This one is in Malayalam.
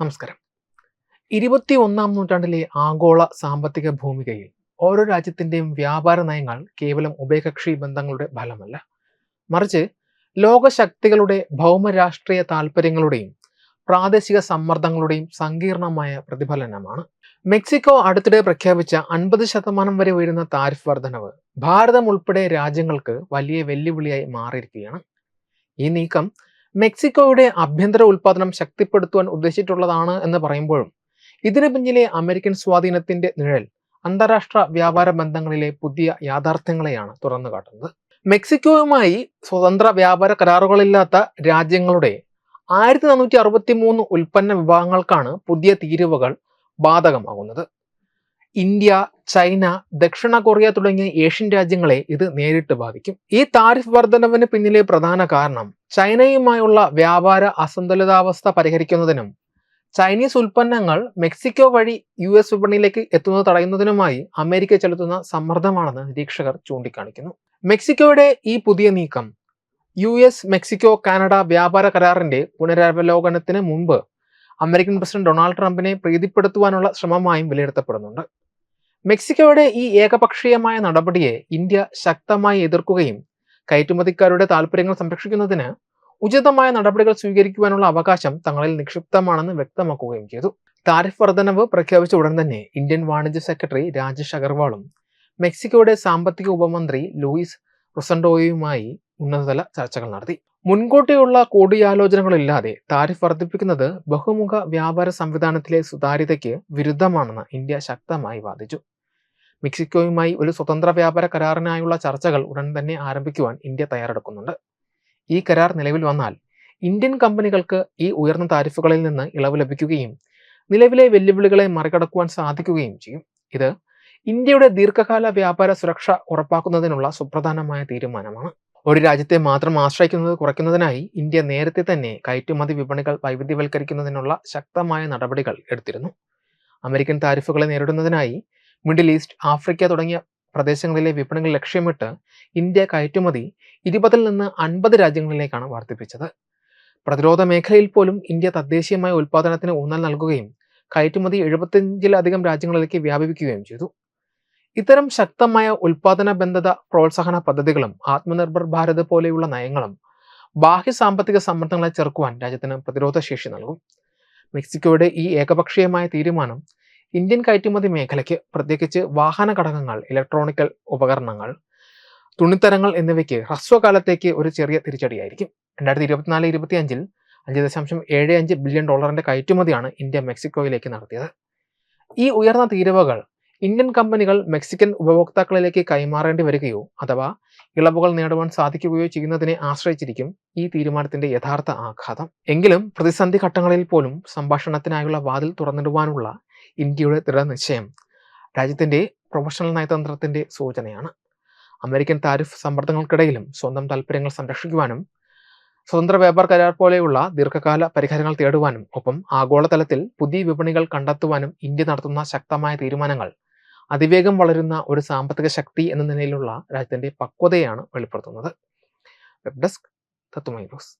നമസ്കാരം. ഇരുപത്തി ഒന്നാം നൂറ്റാണ്ടിലെ ആഗോള സാമ്പത്തിക ഭൂമികയിൽ ഓരോ രാജ്യത്തിന്റെയും വ്യാപാര നയങ്ങൾ കേവലം ഉഭയകക്ഷി ബന്ധങ്ങളുടെ ഫലമല്ല. മറിച്ച് ലോകശക്തികളുടെ ഭൗമരാഷ്ട്രീയ താൽപ്പര്യങ്ങളുടെയും പ്രാദേശിക സമ്മർദ്ദങ്ങളുടെയും സങ്കീർണമായ പ്രതിഫലനമാണ്. മെക്സിക്കോ അടുത്തിടെ പ്രഖ്യാപിച്ച അൻപത് ശതമാനം വരെ ഉയരുന്ന താരിഫ് വർധനവ് ഭാരതം ഉൾപ്പെടെ രാജ്യങ്ങൾക്ക് വലിയ വെല്ലുവിളിയായി മാറിയിരിക്കുകയാണ്. ഈ നീക്കം മെക്സിക്കോയുടെ ആഭ്യന്തര ഉൽപാദനം ശക്തിപ്പെടുത്തുവാൻ ഉദ്ദേശിച്ചിട്ടുള്ളതാണ് എന്ന് പറയുമ്പോഴും ഇതിനു പിന്നിലെ അമേരിക്കൻ സ്വാധീനത്തിന്റെ നിഴൽ അന്താരാഷ്ട്ര വ്യാപാര ബന്ധങ്ങളിലെ പുതിയ യാഥാർത്ഥ്യങ്ങളെയാണ് തുറന്നു കാട്ടുന്നത്. മെക്സിക്കോയുമായി സ്വതന്ത്ര വ്യാപാര കരാറുകളില്ലാത്ത രാജ്യങ്ങളുടെ ആയിരത്തി നാനൂറ്റി അറുപത്തി മൂന്ന് ഉൽപ്പന്ന വിഭാഗങ്ങൾക്കാണ് പുതിയ തീരുവകൾ ബാധകമാകുന്നത്. ഇന്ത്യ ചൈന ദക്ഷിണ കൊറിയ തുടങ്ങിയ ഏഷ്യൻ രാജ്യങ്ങളെ ഇത് നേരിട്ട് ബാധിക്കും. ഈ താരിഫ് വർധനവിന് പിന്നിലെ പ്രധാന കാരണം ചൈനയുമായുള്ള വ്യാപാര അസന്തുലിതാവസ്ഥ പരിഹരിക്കുന്നതിനും ചൈനീസ് ഉൽപ്പന്നങ്ങൾ മെക്സിക്കോ വഴി യു എസ് വിപണിയിലേക്ക് എത്തുന്നത് തടയുന്നതിനുമായി അമേരിക്ക ചെലുത്തുന്ന സമ്മർദ്ദമാണെന്ന് നിരീക്ഷകർ ചൂണ്ടിക്കാണിക്കുന്നു. മെക്സിക്കോയുടെ ഈ പുതിയ നീക്കം യു എസ് മെക്സിക്കോ കാനഡ വ്യാപാര കരാറിന്റെ പുനരവലോകനത്തിന് മുമ്പ് അമേരിക്കൻ പ്രസിഡന്റ് ഡൊണാൾഡ് ട്രംപിനെ പ്രീതിപ്പെടുത്തുവാനുള്ള ശ്രമമായും വിലയിരുത്തപ്പെടുന്നുണ്ട്. മെക്സിക്കോയുടെ ഈ ഏകപക്ഷീയമായ നടപടിയെ ഇന്ത്യ ശക്തമായി എതിർക്കുകയും കയറ്റുമതിക്കാരുടെ താല്പര്യങ്ങൾ സംരക്ഷിക്കുന്നതിന് ഉചിതമായ നടപടികൾ സ്വീകരിക്കുവാനുള്ള അവകാശം തങ്ങളിൽ നിക്ഷിപ്തമാണെന്ന് വ്യക്തമാക്കുകയും ചെയ്തു. താരിഫ് വർധനവ് പ്രഖ്യാപിച്ച ഉടൻ തന്നെ ഇന്ത്യൻ വാണിജ്യ സെക്രട്ടറി രാജേഷ് അഗർവാളും മെക്സിക്കോയുടെ സാമ്പത്തിക ഉപമന്ത്രി ലൂയിസ് റൊസൻഡോയുമായി ഉന്നതതല ചർച്ചകൾ നടത്തി. മുൻകൂട്ടിയുള്ള കൂടിയാലോചനകളില്ലാതെ താരിഫ് വർദ്ധിപ്പിക്കുന്നത് ബഹുമുഖ വ്യാപാര സംവിധാനത്തിലെ സുതാര്യതയ്ക്ക് വിരുദ്ധമാണെന്ന് ഇന്ത്യ ശക്തമായി വാദിച്ചു. മെക്സിക്കോയുമായി ഒരു സ്വതന്ത്ര വ്യാപാര കരാറിനായുള്ള ചർച്ചകൾ ഉടൻ തന്നെ ആരംഭിക്കുവാൻ ഇന്ത്യ തയ്യാറെടുക്കുന്നുണ്ട്. ഈ കരാർ നിലവിൽ വന്നാൽ ഇന്ത്യൻ കമ്പനികൾക്ക് ഈ ഉയർന്ന താരിഫുകളിൽ നിന്ന് ഇളവ് ലഭിക്കുകയും നിലവിലെ വെല്ലുവിളികളെ മറികടക്കുവാൻ സാധിക്കുകയും ചെയ്യും. ഇത് ഇന്ത്യയുടെ ദീർഘകാല വ്യാപാര സുരക്ഷ ഉറപ്പാക്കുന്നതിനുള്ള സുപ്രധാനമായ തീരുമാനമാണ്. ഒരു രാജ്യത്തെ മാത്രം ആശ്രയിക്കുന്നത് കുറയ്ക്കുന്നതിനായി ഇന്ത്യ നേരത്തെ തന്നെ കയറ്റുമതി വിപണികൾ വൈവിധ്യവൽക്കരിക്കുന്നതിനുള്ള ശക്തമായ നടപടികൾ എടുത്തിരുന്നു. അമേരിക്കൻ താരിഫുകളെ നേരിടുന്നതിനായി മിഡിൽ ഈസ്റ്റ് ആഫ്രിക്ക തുടങ്ങിയ പ്രദേശങ്ങളിലെ വിപണികൾ ലക്ഷ്യമിട്ട് ഇന്ത്യ കയറ്റുമതി ഇരുപതിൽ നിന്ന് അൻപത് രാജ്യങ്ങളിലേക്കാണ് വർദ്ധിപ്പിച്ചത്. പ്രതിരോധ മേഖലയിൽ പോലും ഇന്ത്യ തദ്ദേശീയമായ ഉൽപാദനത്തിന് ഊന്നൽ നൽകുകയും കയറ്റുമതി എഴുപത്തിയഞ്ചിലധികം രാജ്യങ്ങളിലേക്ക് വ്യാപിപ്പിക്കുകയും ചെയ്തു. ഇത്തരം ശക്തമായ ഉൽപാദന ബന്ധത പ്രോത്സാഹന പദ്ധതികളും ആത്മനിർഭർ ഭാരത് പോലെയുള്ള നയങ്ങളും ബാഹ്യ സാമ്പത്തിക സമ്മർദ്ദങ്ങളെ ചെറുക്കുവാൻ രാജ്യത്തിന് പ്രതിരോധ ശേഷി നൽകും. മെക്സിക്കോയുടെ ഈ ഏകപക്ഷീയമായ തീരുമാനം ഇന്ത്യൻ കയറ്റുമതി മേഖലയ്ക്ക് പ്രത്യേകിച്ച് വാഹന ഘടകങ്ങൾ ഇലക്ട്രോണിക്കൽ ഉപകരണങ്ങൾ തുണിത്തരങ്ങൾ എന്നിവയ്ക്ക് ഹ്രസ്വകാലത്തേക്ക് ഒരു ചെറിയ തിരിച്ചടിയായിരിക്കും. രണ്ടായിരത്തി ഇരുപത്തിനാല് ഇരുപത്തി അഞ്ചിൽ അഞ്ച് ദശാംശം ഏഴ് അഞ്ച് ബില്യൺ ഡോളറിന്റെ കയറ്റുമതിയാണ് ഇന്ത്യ മെക്സിക്കോയിലേക്ക് നടത്തിയത്. ഈ ഉയർന്ന തീരുവകൾ ഇന്ത്യൻ കമ്പനികൾ മെക്സിക്കൻ ഉപഭോക്താക്കളിലേക്ക് കൈമാറേണ്ടി വരികയോ അഥവാ ഇളവുകൾ നേടുവാൻ സാധിക്കുകയോ ചെയ്യുന്നതിനെ ആശ്രയിച്ചിരിക്കും ഈ തീരുമാനത്തിന്റെ യഥാർത്ഥ ആഘാതം. എങ്കിലും പ്രതിസന്ധി ഘട്ടങ്ങളിൽ പോലും സംഭാഷണത്തിനായുള്ള വാതിൽ തുറന്നിടുവാനുള്ള ഇന്ത്യയുടെ ദൃഢനിശ്ചയം രാജ്യത്തിന്റെ പ്രൊഫഷണൽ നയതന്ത്രത്തിന്റെ സൂചനയാണ്. അമേരിക്കൻ താരിഫ് സമ്മർദ്ദങ്ങൾക്കിടയിലും സ്വന്തം താല്പര്യങ്ങൾ സംരക്ഷിക്കുവാനും സ്വതന്ത്ര വ്യാപാര കരാർ പോലെയുള്ള ദീർഘകാല പരിഹാരങ്ങൾ തേടുവാനും ഒപ്പം ആഗോളതലത്തിൽ പുതിയ വിപണികൾ കണ്ടെത്തുവാനും ഇന്ത്യ നടത്തുന്ന ശക്തമായ തീരുമാനങ്ങൾ അതിവേഗം വളരുന്ന ഒരു സാമ്പത്തിക ശക്തി എന്ന നിലയിലുള്ള രാജ്യത്തിന്റെ പക്വതയാണ് വെളിപ്പെടുത്തുന്നത്. വെബ് ഡെസ്ക് തത്വമൈ ന്യൂസ്